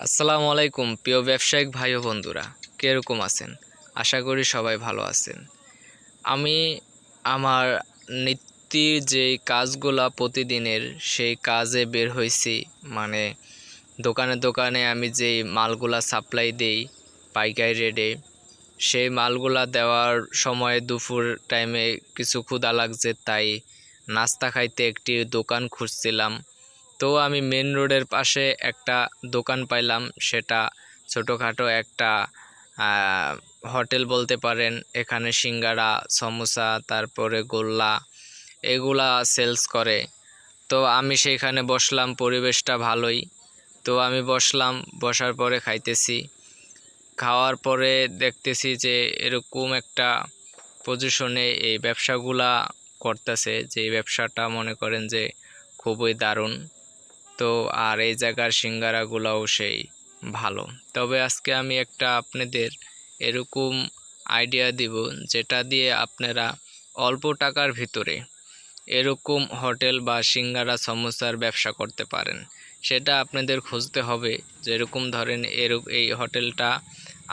আসসালামু আলাইকুম, প্রিয় ব্যবসায়িক ভাই ও বন্ধুরা। কীরকম আছেন? আশা করি সবাই ভালো আছেন। আমি আমার নিত্যির যে কাজগুলা প্রতিদিনের, সেই কাজে বের হয়েছি। মানে দোকানে দোকানে আমি যেই মালগুলা সাপ্লাই দেই পাইকারি রেটে সেই মালগুলা দেওয়ার সময় দুপুর টাইমে কিছু ক্ষুধা লাগছে, তাই নাস্তা খাইতে একটি দোকান খুঁজছিলাম। তো আমি মেন রোডের পাশে একটা দোকান পাইলাম। সেটা ছোটোখাটো একটা হোটেল বলতে পারেন। এখানে সিঙ্গারা, সমোসা, তারপরে গোল্লা, এগুলা সেলস করে। তো আমি সেইখানে বসলাম, পরিবেশটা ভালোই। তো আমি বসলাম, বসার পরে খাইতেছি। খাওয়ার পরে দেখতেছি যে এরকম একটা পজিশনে এই ব্যবসাগুলা করতেছে, যে ব্যবসাটা মনে করেন যে খুবই দারুণ। তো আর এই জায়গার সিঙ্গারাগুলোও সেই ভালো। তবে আজকে আমি একটা আপনাদের এরকম আইডিয়া দিব, যেটা দিয়ে আপনারা অল্প টাকার ভিতরে এরকম হোটেল বা সিঙ্গারা সমোসার ব্যবসা করতে পারেন। সেটা আপনাদের খুঁজতে হবে, যেরকম ধরেন এরক, এই হোটেলটা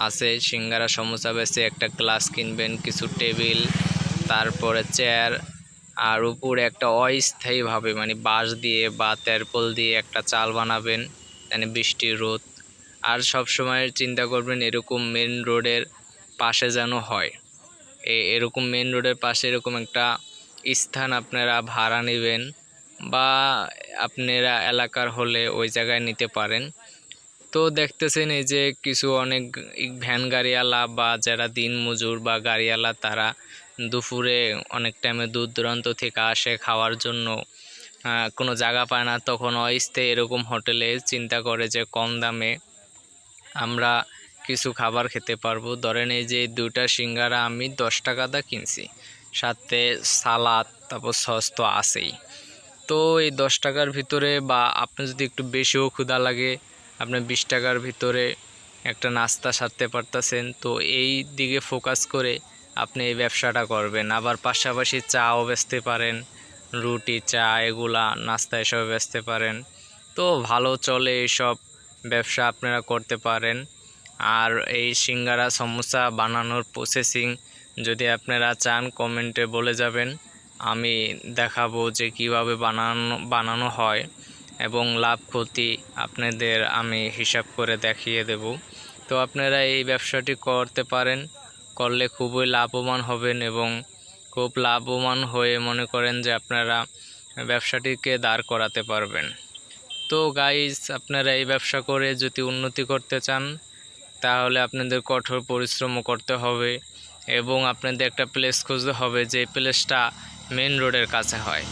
আছে, সিঙ্গারা সমোসা বেছে একটা গ্লাস কিনবেন, কিছু টেবিল, তারপরে চেয়ার আর উপরে একটা অস্থায়ীভাবে মানে বাঁশ দিয়ে বা তেরপল দিয়ে একটা চাল বানাবেন মানে বৃষ্টি রোদ। আর সব সময় চিন্তা করবেন এরকম মেন রোডের পাশে যেন হয়। এ- এরকম মেন রোডের পাশে এরকম একটা স্থান আপনারা ভাড়া নেবেন বা আপনারা এলাকার হলে ওই জায়গায় নিতে পারেন। তো দেখতেছেন এই যে কিছু অনেক ভ্যান গাড়িওয়ালা বা যারা দিন মজুর বা গাড়িওয়ালা তারা দুপুরে অনেক টাইমে দূর দূরান্ত থেকে আসে খাওয়ার জন্য। কোনো জায়গা পায় না, তখন অস্থায়ী এরকম হোটেলে চিন্তা করে যে কম দামে আমরা কিছু খাবার খেতে পারব। ধরেন এই যে দুইটা সিঙ্গারা আমি দশ টাকা দা কিনছি, সাথে সালাদ, তারপর সস তো আছেই। তো এই দশ টাকার ভিতরে বা আপনি যদি একটু বেশিও ক্ষুধা লাগে, আপনি বিশ টাকার ভিতরে একটা নাস্তা সারতে পারতেছেন। তো এই দিকে ফোকাস করে আপনি এই ব্যবসাটা করবেন। আবার পাশাপাশি চাও বেচতে পারেন, রুটি, চা, এগুলা, নাস্তা এসব বেচতে পারেন। তো ভালো চলে এইসব ব্যবসা আপনারা করতে পারেন। আর এই সিঙ্গারা, সমোসা বানানোর প্রসেসিং যদি আপনারা চান কমেন্টে বলে যাবেন। আমি দেখাবো যে কীভাবে বানানো বানানো হয় এবং লাভ ক্ষতি আপনাদের আমি হিসাব করে দেখিয়ে দেব। তো আপনারা এই ব্যবসাটি করতে পারেন। করলে খুবই লাভবান হবেন এবং খুব লাভবান হয়ে মনে করেন যে আপনারা ব্যবসাটিকে দাঁড় করাতে পারবেন। তো গাইজ আপনারা এই ব্যবসা করে যদি উন্নতি করতে চান, তাহলে আপনাদের কঠোর পরিশ্রমও করতে হবে এবং আপনাদের একটা প্লেস খুঁজতে হবে যে প্লেসটা মেন রোডের কাছে হয়।